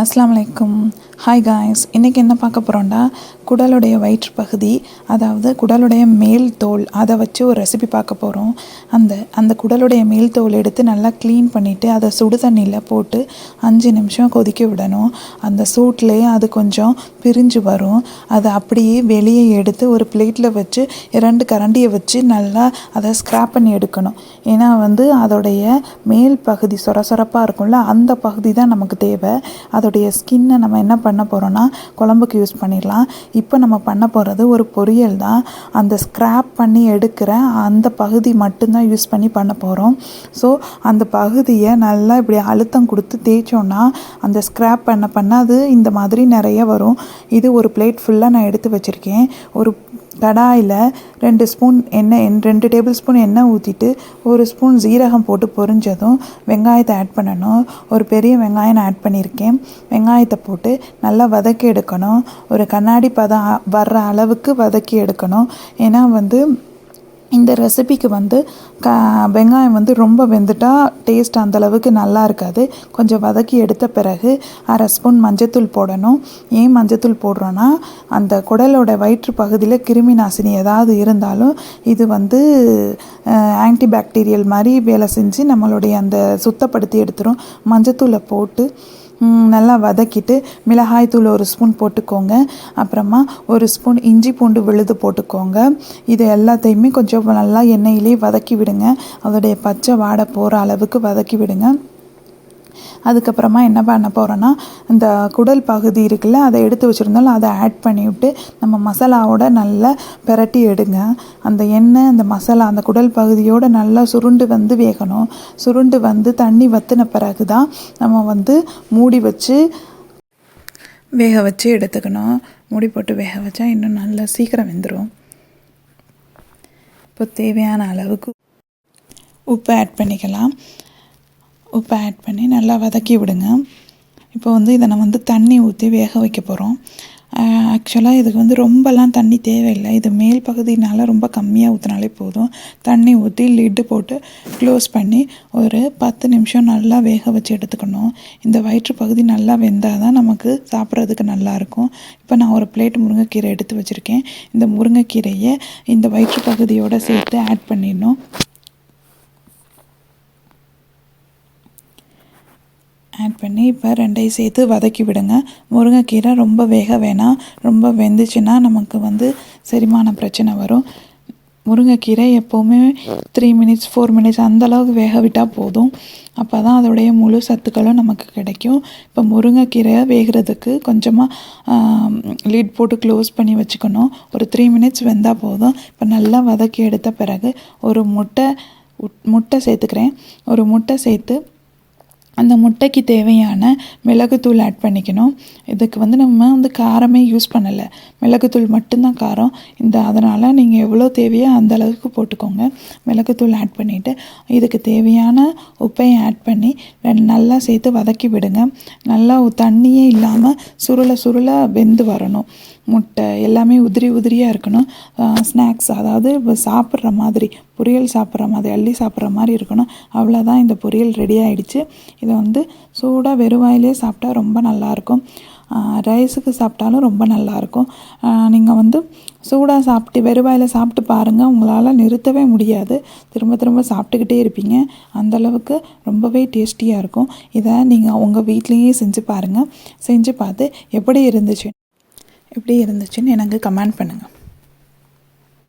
அஸ்ஸலாமு அலைக்கும் hi guys இன்றைக்கி என்ன பார்க்க போகிறோம்னா குடலுடைய வயிற்று பகுதி அதாவது குடலுடைய மேல் தோல் அதை வச்சு ஒரு ரெசிபி பார்க்க போகிறோம் அந்த அந்த குடலுடைய மேல் தோல் எடுத்து நல்லா க்ளீன் பண்ணிவிட்டு அதை சுடு தண்ணியில் போட்டு அஞ்சு நிமிஷம் கொதிக்க விடணும். அந்த சூட்லேயே அது கொஞ்சம் பிரிஞ்சு வரும். அதை அப்படியே வெளியே எடுத்து ஒரு பிளேட்டில் வச்சு இரண்டு கரண்டியை வச்சு நல்லா அதை ஸ்க்ராப் பண்ணி எடுக்கணும். ஏன்னா வந்து அதோடைய மேல் பகுதி சொர சொரப்பாக இருக்கும்ல அந்த பகுதி தான் நமக்கு தேவை. அதோடைய ஸ்கின்னை நம்ம என்ன பண்ண போகிறோன்னா குழம்புக்கு யூஸ் பண்ணிடலாம். இப்போ நம்ம பண்ண போகிறது ஒரு பொரியல் தான். அந்த ஸ்க்ராப் பண்ணி எடுக்கிற அந்த பகுதி மட்டும்தான் யூஸ் பண்ணி பண்ண போகிறோம் ஸோ அந்த பகுதியை நல்லா இப்படி அழுத்தம் கொடுத்து தேய்ச்சோன்னா அந்த ஸ்க்ராப் பண்ண பண்ண அது இந்த மாதிரி நிறைய வரும். இது ஒரு பிளேட் ஃபுல்லாக நான் எடுத்து வச்சுருக்கேன். ஒரு கடாயில் ரெண்டு ஸ்பூன் எண்ணெய் ரெண்டு டேபிள் ஸ்பூன் எண்ணெய் ஊற்றிட்டு ஒரு ஸ்பூன் ஜீரகம் போட்டு பொரிஞ்சதும் வெங்காயத்தை ஆட் பண்ணணும். ஒரு பெரிய வெங்காயம் நான் ஆட் பண்ணியிருக்கேன். வெங்காயத்தை போட்டு நல்லா வதக்கி எடுக்கணும். ஒரு கண்ணாடி பதம் வர்ற அளவுக்கு வதக்கி எடுக்கணும். ஏன்னா வந்து இந்த ரெசிபிக்கு வந்து க வெங்காயம் வந்து ரொம்ப வெந்துட்டா டேஸ்ட் அந்தளவுக்கு நல்லா இருக்காது. கொஞ்சம் வதக்கி எடுத்த பிறகு அரை ஸ்பூன் மஞ்சத்தூள் போடணும். ஏன் மஞ்சத்தூள் போடுறோன்னா அந்த குடலோட வயிற்று பகுதியில் கிருமி நாசினி ஏதாவது இருந்தாலும் இது வந்து ஆன்டி பாக்டீரியல் மாதிரி வேலை செஞ்சு நம்மளுடைய அந்த சுத்தப்படுத்தி எடுத்துரும். மஞ்சத்தூளை போட்டு நல்லா வதக்கிட்டு மிளகாய் தூள் ஒரு ஸ்பூன் போட்டுக்கோங்க. அப்புறமா ஒரு ஸ்பூன் இஞ்சி பூண்டு விழுது போட்டுக்கோங்க. இது எல்லாத்தையுமே கொஞ்சம் நல்லா எண்ணெயிலே வதக்கி விடுங்க. அதோடைய பச்சை வாடை போகிற அளவுக்கு வதக்கி விடுங்க. அதுக்கப்புறமா என்ன பண்ண போகிறோன்னா இந்த குடல் பகுதி இருக்குல்ல அதை எடுத்து வச்சுருந்தாலும் அதை ஆட் பண்ணிவிட்டு நம்ம மசாலாவோட நல்லா பிரட்டி எடுங்க. அந்த எண்ணெய் அந்த மசாலா அந்த குடல் பகுதியோடு நல்லா சுருண்டு வந்து வேகணும். சுருண்டு வந்து தண்ணி வற்றின பிறகு தான் நம்ம வந்து மூடி வச்சு வேக வச்சு எடுத்துக்கணும். மூடி போட்டு வேக வச்சா இன்னும் நல்லா சீக்கிரம் வெந்துடும் இப்போ தேவையான அளவுக்கு உப்பு ஆட் பண்ணிக்கலாம். உப்பு ஆட் பண்ணி நல்லா வதக்கி விடுங்க. இப்போ வந்து இதை நம்ம வந்து தண்ணி ஊற்றி வேக வைக்க போகிறோம் ஆக்சுவலாக இதுக்கு வந்து ரொம்பலாம் தண்ணி தேவையில்லை. இது மேல் பகுதினால ரொம்ப கம்மியாக ஊற்றினாலே போதும். தண்ணி ஊற்றி லிட்டு போட்டு க்ளோஸ் பண்ணி ஒரு பத்து நிமிஷம் நல்லா வேக வச்சு எடுத்துக்கணும். இந்த வயிற்று பகுதி நல்லா வெந்தால் தான் நமக்கு சாப்பிட்றதுக்கு நல்லாயிருக்கும் இப்போ நான் ஒரு பிளேட் முருங்கைக்கீரை எடுத்து வச்சுருக்கேன். இந்த முருங்கைக்கீரையை இந்த வயிற்று பகுதியோடு சேர்த்து ஆட் பண்ணிடணும். ஆட் பண்ணி இப்போ ரெண்டையும் சேர்த்து வதக்கி விடுங்க. முருங்கைக்கீரை ரொம்ப வேக வேணாம். ரொம்ப வெந்துச்சுன்னா நமக்கு வந்து செரிமான பிரச்சனை வரும். முருங்கைக்கீரை எப்போவுமே த்ரீ மினிட்ஸ் ஃபோர் மினிட்ஸ் அந்தளவுக்கு வேக விட்டால் போதும். அப்போ தான் அதோடைய முழு சத்துக்களும் நமக்கு கிடைக்கும். இப்போ முருங்கைக்கீரை வேகிறதுக்கு கொஞ்சமாக லீட் போட்டு க்ளோஸ் பண்ணி வச்சுக்கணும். ஒரு த்ரீ மினிட்ஸ் வெந்தால் போதும். இப்போ நல்லா வதக்கி எடுத்த பிறகு ஒரு முட்டை முட்டை சேர்த்துக்கிறேன். ஒரு முட்டை சேர்த்து அந்த முட்டைக்கு தேவையான மிளகுத்தூள் ஆட் பண்ணிக்கணும். இதுக்கு வந்து நம்ம வந்து காரமே யூஸ் பண்ணலை. மிளகுத்தூள் மட்டும்தான் காரம். இந்த அதனால் நீங்கள் எவ்வளோ தேவையோ அந்த அளவுக்கு போட்டுக்கோங்க. மிளகுத்தூள் ஆட் பண்ணிவிட்டு இதுக்கு தேவையான உப்பையும் ஆட் பண்ணி நல்லா சேர்த்து வதக்கி விடுங்க. நல்லா தண்ணியே இல்லாமல் சுருளை சுருளை வெந்து வரணும். முட்டை எல்லாமே உதிரி உதிரியாக இருக்கணும். ஸ்நாக்ஸ் அதாவது சாப்பிட்ற மாதிரி பொரியல் சாப்பிட்ற மாதிரி அள்ளி சாப்பிட்ற மாதிரி இருக்கணும். அவ்வளோதான் இந்த பொரியல் ரெடி ஆகிடுச்சு இதை வந்து சூடாக வெறுவாயிலே சாப்பிட்டா ரொம்ப நல்லாயிருக்கும். ரைஸுக்கு சாப்பிட்டாலும் ரொம்ப நல்லாயிருக்கும். நீங்கள் வந்து சூடாக சாப்பிட்டு வெறுவாயில் சாப்பிட்டு பாருங்கள் உங்களால் நிறுத்தவே முடியாது. திரும்ப திரும்ப சாப்பிட்டுக்கிட்டே இருப்பீங்க. அந்தளவுக்கு ரொம்பவே டேஸ்டியாக இருக்கும். இதை நீங்கள் உங்கள் வீட்லேயே செஞ்சு பாருங்கள் செஞ்சு பார்த்து எப்படி இருந்துச்சு எப்படி இருந்துச்சுன்னு எனக்கு கமெண்ட் பண்ணுங்கள்